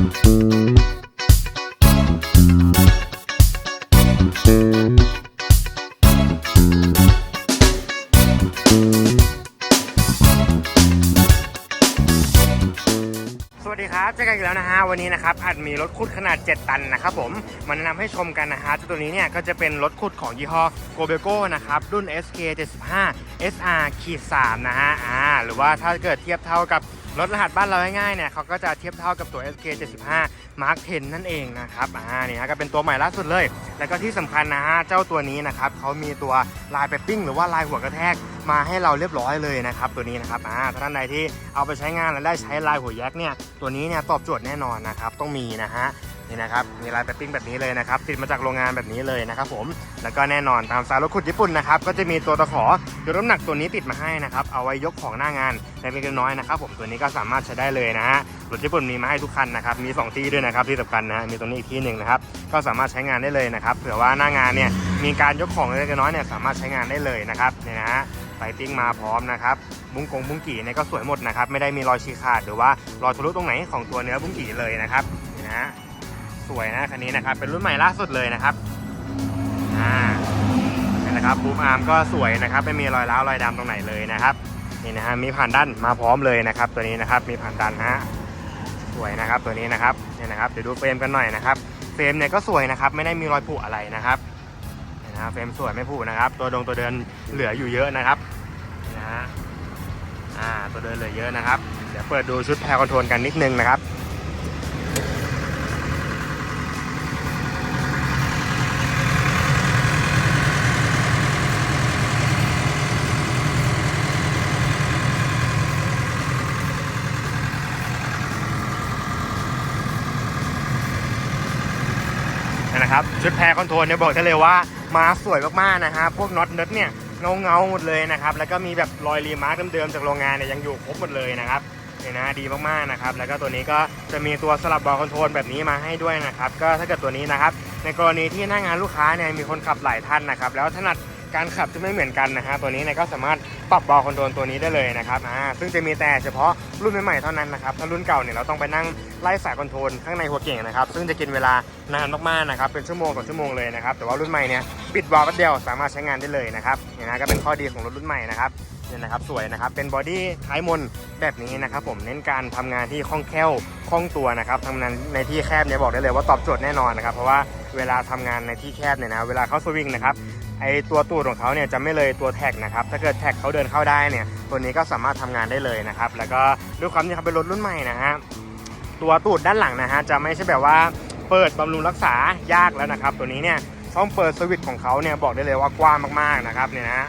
สวัสดีครับเจอกันอีกแล้วนะฮะวันนี้นะครับอาจมีรถขุดขนาด 7 ตันนะครับผมมาแนะนำให้ชมกันนะฮะเจ้าตัวนี้เนี่ยก็จะเป็นรถขุดของยี่ห้อ g o b e c o นะครับรุ่น SK 75 SR ขีด3นะฮะอ่าหรือว่าถ้าเกิดเทียบเท่ากับ รถรหัสบ้านเราง่ายๆเนี่ยเขาก็จะเทียบเท่ากับตัว SK 75 Mark 10 นั่นเองนะครับอ่านี่ฮะก็เป็นตัวใหม่ล่าสุดเลย แล้วก็ที่สำคัญนะฮะเจ้าตัวนี้นะครับเขามีตัวลายเปปปิ้งหรือว่าลายหัวกระแทกมาให้เราเรียบร้อยเลยนะครับตัวนี้นะครับอ่าถ้าท่านใดที่เอาไปใช้งานแล้วได้ใช้ลายหัวแยกเนี่ยตัวนี้เนี่ยตอบโจทย์แน่นอนนะครับต้องมีนะฮะ นี่นะครับมีลายเปปปิ้งแบบนี้เลยนะครับติดมาจากโรงงานแบบนี้เลยนะครับผมแล้วก็แน่นอนตามสายรถขุดญี่ปุ่นนะครับก็จะมีตัวตะขอยกน้ำหนักตัวนี้ติดมาให้นะครับเอาไว้ยกของหน้างานเล็กๆน้อยๆนะครับผมตัวนี้ก็สามารถใช้ได้เลยนะฮะรถญี่ปุ่นมีมาให้ทุกคันนะครับมีสองที่ด้วยนะครับที่สำคัญนะฮะมีตรงนี้อีกที่หนึ่งนะครับก็สามารถใช้งานได้เลยนะครับเผื่อว่าหน้างานเนี่ยมีการยกของเล็กๆน้อยๆเนี่ยสามารถใช้งานได้เลยนะครับเนี่ยนะฮะไฟติ้งมาพร้อมนะครับบุ้งกงบุ้งกี่เนี่ยก็สวยหมดนะครับไม่ได้มีรอยฉีกขาดหรือว่ารอยทะลุตรงไหนของตัวเนื้อบุ้งกี่เลยนะครับนี่นะฮะ สวยนะคันนี้นะครับ เป็นรุ่นใหม่ล่าสุดเลยนะครับอ่านี่นะครับบูมอาร์มก็สวยนะครับไม่มีรอยร้าวรอยดำตรงไหนเลยนะครับนี่นะฮะมีผ่านด้านมาพร้อมเลยนะครับ ตัวนี้นะครับมีผ่านด้านฮะสวยนะครับตัวนี้นะครับนี่นะครับเดี๋ยวดูเฟรมกันหน่อยนะครับเฟรมเนี่ยก็สวยนะครับ ไม่ได้มีรอยผุอะไรนะครับนี่นะฮะเฟรมสวยไม่ผุนะครับ ตัวดงตัวเดินเหลืออยู่เยอะนะครับนี่นะฮะอ่าตัวเดินเหลือเยอะนะครับ เดี๋ยวเปิดดูชุดแพรคอนโทรลกันนิดนึงนะครับ นะครับ ชุดแพรคอนโทรลเนี่ยบอกได้เลยว่ามาสวยมากๆนะฮะพวกน็อตเนิร์ดเนี่ยเงาเงาหมดเลยนะครับ แล้วก็มีแบบรอยรีมาร์กเดิมๆจากโรงงานเนี่ยยังอยู่ครบหมดเลยนะครับเนี่ยนะดีมากๆนะครับ แล้วก็ตัวนี้ก็จะมีตัวสลับบอลคอนโทรลแบบนี้มาให้ด้วยนะครับ ก็ถ้าเกิดตัวนี้นะครับ ในกรณีที่หน้างานลูกค้าเนี่ยมีคนขับหลายท่านนะครับ แล้วถนัดการขับจะไม่เหมือนกันนะฮะตัวนี้เนี่ยก็สามารถ ปรับบอลคอนโทรลตัวนี้ได้เลยนะครับอ่าซึ่งจะมีแต่เฉพาะรุ่นใหม่ๆเท่านั้นนะครับถ้ารุ่นเก่าเนี่ยเราต้องไปนั่งไล่สายคอนโทรลข้างในหัวเก่งนะครับซึ่งจะกินเวลานานมากๆนะครับเป็นชั่วโมงต่อชั่วโมงเลยนะครับแต่ว่ารุ่นใหม่เนี่ยปิดวาล์วแป๊บเดียวสามารถใช้งานได้เลยนะครับเนี่ยนะก็เป็นข้อดีของรถรุ่นใหม่นะครับเนี่ยนะครับสวยนะครับเป็นบอดี้ท้ายมนแบบนี้นะครับผมเน้นการทำงานที่คล่องแคล่วคล่องตัวนะครับทำงานในที่แคบเนี่ยบอกได้เลยว่าตอบโจทย์แน่นอนนะครับเพราะว่าเวลาทำงานในที่แคบเนี่ยนะเวลาเขาสวิงนะครับ ไอตัวตูดของเขาเนี่ยจะไม่เลยตัวแท็กนะครับ ถ้าเกิดแท็กเขาเดินเข้าได้เนี่ย ตัวนี้ก็สามารถทำงานได้เลยนะครับ แล้วก็ด้วยความที่เขาเป็นรถรุ่นใหม่นะฮะ ตัวตูดด้านหลังนะฮะจะไม่ใช่แบบว่าเปิดบำรุงรักษายากแล้วนะครับ ตัวนี้เนี่ยช่องเปิดสวิตช์ของเขาเนี่ยบอกได้เลยว่ากว้างมากๆนะครับเนี่ยนะ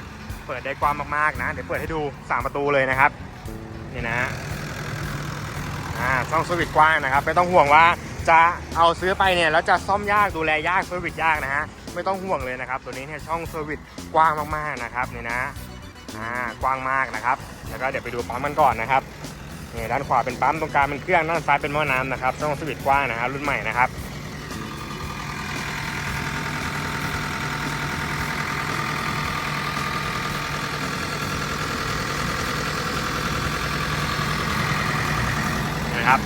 เปิดได้กว้างมากๆนะ เดี๋ยวเปิดให้ดูสามประตูเลยนะครับเนี่ยนะฮะอ่าช่องสวิตช์กว้างนะครับ ไม่ต้องห่วงว่าจะเอาซื้อไปเนี่ยแล้วจะซ่อมยากดูแลยากสวิตช์ยากนะฮะ ไม่ต้องห่วงเลยนะครับ ตัวนี้เนี่ยช่องเซอร์วิสกว้างมากๆนะครับนี่นะอ่ากว้างมากนะครับ แล้วก็เดี๋ยวไปดูปั๊มมันก่อนนะครับนี่ด้านขวาเป็นปั๊มตรงกลางเป็นเครื่องด้านซ้ายเป็นหม้อน้ำนะครับช่องเซอร์วิสกว้างนะครับรุ่นใหม่นะครับนะครับ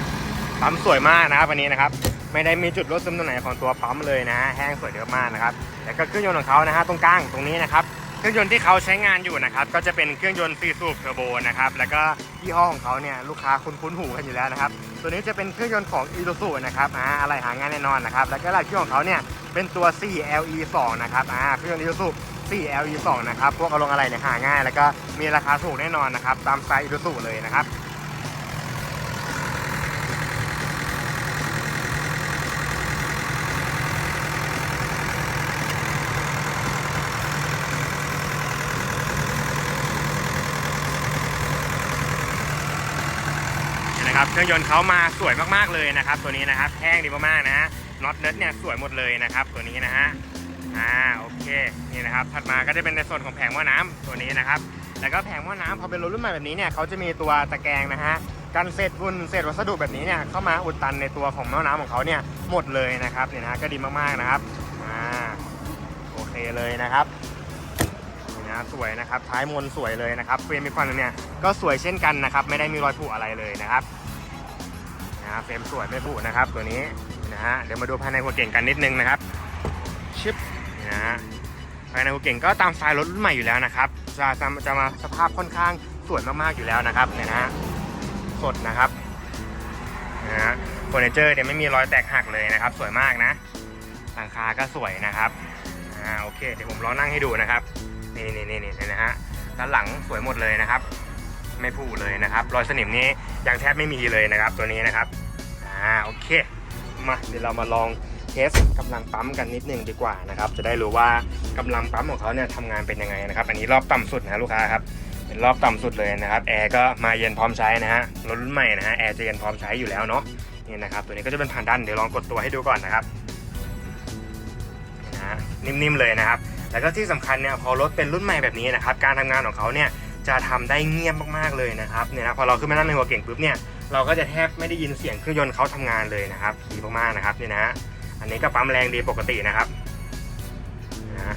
ปั๊มสวยมากนะครับวันนี้นะครับ ไม่ได้มีจุดลดซึมตรงไหนของตัวปั๊มเลยนะ แห้งสวยเยอะมากนะครับแต่ก็เครื่องยนต์ของเขานะฮะตรงกลางตรงนี้นะครับเครื่องยนต์ที่เขาใช้งานอยู่นะครับก็จะเป็นเครื่องยนต์ซีซูบเทอร์โบนะครับแล้วก็ยี่ห้อของเขาเนี่ยลูกค้าคุ้นๆหูกันอยู่แล้วนะครับตัวนี้จะเป็นเครื่องยนต์ของอี u ซูนะครับอ่าอะไรหางานแน่นอนนะครับแล้วก็รายชื่องของเขาเนี่ยเป็นตัว 4LE 2 นะครับอ่าเครื่องยนต์อี u ซู 4LE 2 นะครับพวกอารมณ์อะไรเนี่ยหาง่าย แล้วก็มีราคาถูกแน่นอนนะครับตามไตล์อี u ซูเลยนะครับ นะครับเครื่องยนต์เขามาสวยมากๆเลยนะครับ ตัวนี้นะครับแห้งดีมากๆนะฮะน็อตเนิร์ดเนี่ยสวยหมดเลยนะครับ ตัวนี้นะฮะอ่าโอเคนี่นะครับถัดมาก็จะเป็นในส่วนของแผงหม้อน้ำตัวนี้นะครับแล้วก็แผงหม้อน้ำพอเป็นรถรุ่นใหม่แบบนี้เนี่ยเขาจะมีตัวตะแกรงนะฮะกันเศษฝุ่นเศษวัสดุแบบนี้เนี่ยเข้ามาอุดตันในตัวของหม้อน้ำของเขาเนี่ยหมดเลยนะครับเนี่ยนะก็ดีมากๆนะครับอ่าโอเคเลยนะครับ นะสวยนะครับท้ายมนสวยเลยนะครับเฟรมมีควันเนี่ยก็สวยเช่นกันนะครับ ไม่ได้มีรอยผุอะไรเลยนะครับนะเฟรมสวยไม่ผุนะครับตัวนี้นะฮะเดี๋ยวมาดูภายในหัวเก่งกันนิดนึงนะครับชิปนี่นะฮะภายในหัวเก่งก็ตามสไตล์รถรุ่นใหม่อยู่แล้วนะครับจะจะจะมาสภาพค่อนข้างสวยมากๆอยู่แล้วนะครับเนี่ยนะฮะสดนะครับนะฮะเฟอร์นิเจอร์เนี่ยไม่มีรอยแตกหักเลยนะครับ สวยมากนะหลังคาก็สวยนะครับอ่าโอเค เดี๋ยวผมลองนั่งให้ดูนะครับ นี่นี่นี่นี่นะฮะด้านหลังสวยหมดเลยนะครับ ไม่ผูดเลยนะครับ รอยสนิมนี้ยังแทบไม่มีเลยนะครับ ตัวนี้นะครับอ่าโอเค มาเดี๋ยวเรามาลองเทสกำลังปั๊มกันนิดนึงดีกว่านะครับ จะได้รู้ว่ากำลังปั๊มของเขาเนี่ยทำงานเป็นยังไงนะครับ อันนี้รอบต่ำสุดนะลูกค้าครับเป็นรอบต่ำสุดเลยนะครับแอร์ก็มาเย็นพร้อมใช้นะฮะรถรุ่นใหม่นะฮะแอร์จะเย็นพร้อมใช้อยู่แล้วเนาะนี่นะครับตัวนี้ก็จะเป็นผ่านดันเดี๋ยวลองกดตัวให้ดูก่อนนะครับนะนิ่มๆเลยนะครับ แล้วก็ที่สำคัญเนี่ยพอรถเป็นรุ่นใหม่แบบนี้นะครับการทำงานของเขาเนี่ยจะทำได้เงียบมากๆเลยนะครับเนี่ยนะพอเราขึ้นมานั่งในหัวเก่งปุ๊บเนี่ยเราก็จะแทบไม่ได้ยินเสียงเครื่องยนต์เขาทำงานเลยนะครับดีมากๆนะครับนี่นะฮะอันนี้ก็ปั๊มแรงดีปกตินะครับนะ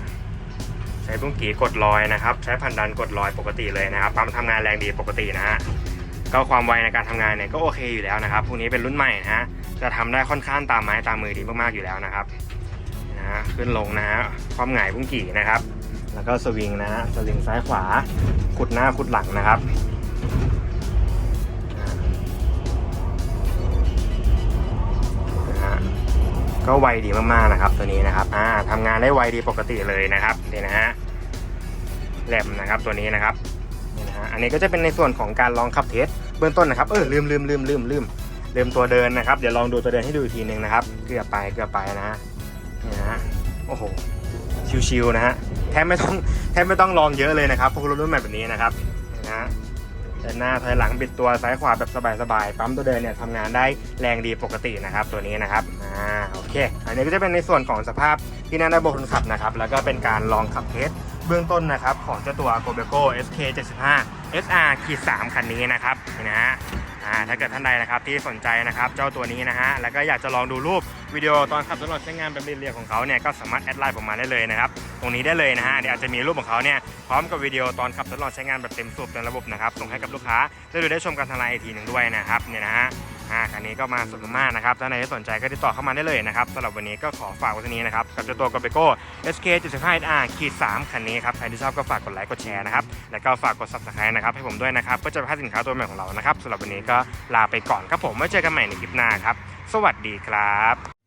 ใช้บุ้งกีกดลอยนะครับ ใช้พันดันกดลอยปกติเลยนะครับปั๊มทำงานแรงดีปกตินะฮะก็ความไวในการทำงานเนี่ยก็โอเคอยู่แล้วนะครับพวกนี้เป็นรุ่นใหม่นะฮะจะทำได้ค่อนข้างตามไม้ตามมือดีมากๆอยู่แล้วนะครับะขึ้นลงนะฮะความหงายบุ้งกี่นะครับ แล้วก็สวิงนะฮะสวิงซ้ายขวาขุดหน้าขุดหลังนะครับก็ไวดีมากๆนะครับตัวนี้นะครับอ่าทำงานได้ไวดีปกติเลยนะครับนี่นะฮะแหลมนะครับตัวนี้นะครับนี่นะฮะอันนี้ก็จะเป็นในส่วนของการลองขับเทสเบื้องต้นนะครับเออลืมลืมลืมลืมลืมลืมตัวเดินนะครับ เดี๋ยวลองดูตัวเดินให้ดูอีกทีหนึ่งนะครับ เกือบไปเกือบไปนะ นี่นะฮะโอ้โหชิวๆนะฮะแทบไม่ต้องแทบไม่ต้องลองเยอะเลยนะครับพวกรถรุ่นใหม่แบบนี้นะครับนี่นะฮะเดินหน้าถอยหลังบิดตัวซ้ายขวาแบบสบายๆปั๊มตัวเดินเนี่ยทำงานได้แรงดีปกตินะครับ ตัวนี้นะครับอ่าโอเค อันนี้ก็จะเป็นในส่วนของสภาพที่นั่งด้านบนคนขับนะครับแล้วก็เป็นการลองขับเทสเบื้องต้นนะครับของเจ้าตัว g o b e c o SK 75 SR 3คันนี้นะครับนี่นะฮะ อ่าถ้าเกิดท่านใดนะครับที่สนใจนะครับเจ้าตัวนี้นะฮะแล้วก็อยากจะลองดูรูปวิดีโอตอนขับทดลองใช้งานแบบเรียลของเขาเนี่ยก็สามารถแอดไลน์ผมมาได้เลยนะครับตรงนี้ได้เลยนะฮะเดี๋ยวอาจจะมีรูปของเขาเนี่ยพร้อมกับวิดีโอตอนขับทดลองใช้งานแบบเต็มสูบเต็มระบบนะครับส่งให้กับลูกค้าได้ดูได้ชมกันทางไลน์อีกทีหนึ่งด้วยนะครับเนี่ยนะฮะ อ่าคันนี้ก็มาสุดมากนะครับ ถ้าใครสนใจก็ติดต่อเข้ามาได้เลยนะครับสำหรับวันนี้ก็ขอฝากไว้ที่นี้นะครับ กับเจ้าตัวกอเบโก้ SK75R ขีด3คันนี้ครับ ใครที่ชอบก็ฝากกดไลค์ กดแชร์นะครับ แล้วก็ฝากกด subscribe นะครับให้ผมด้วยนะครับเพื่อจะพลาดสินค้าตัวใหม่ของเรานะครับสำหรับวันนี้ก็ลาไปก่อนครับผมไว้เจอกันใหม่ในคลิปหน้าครับ สวัสดีครับ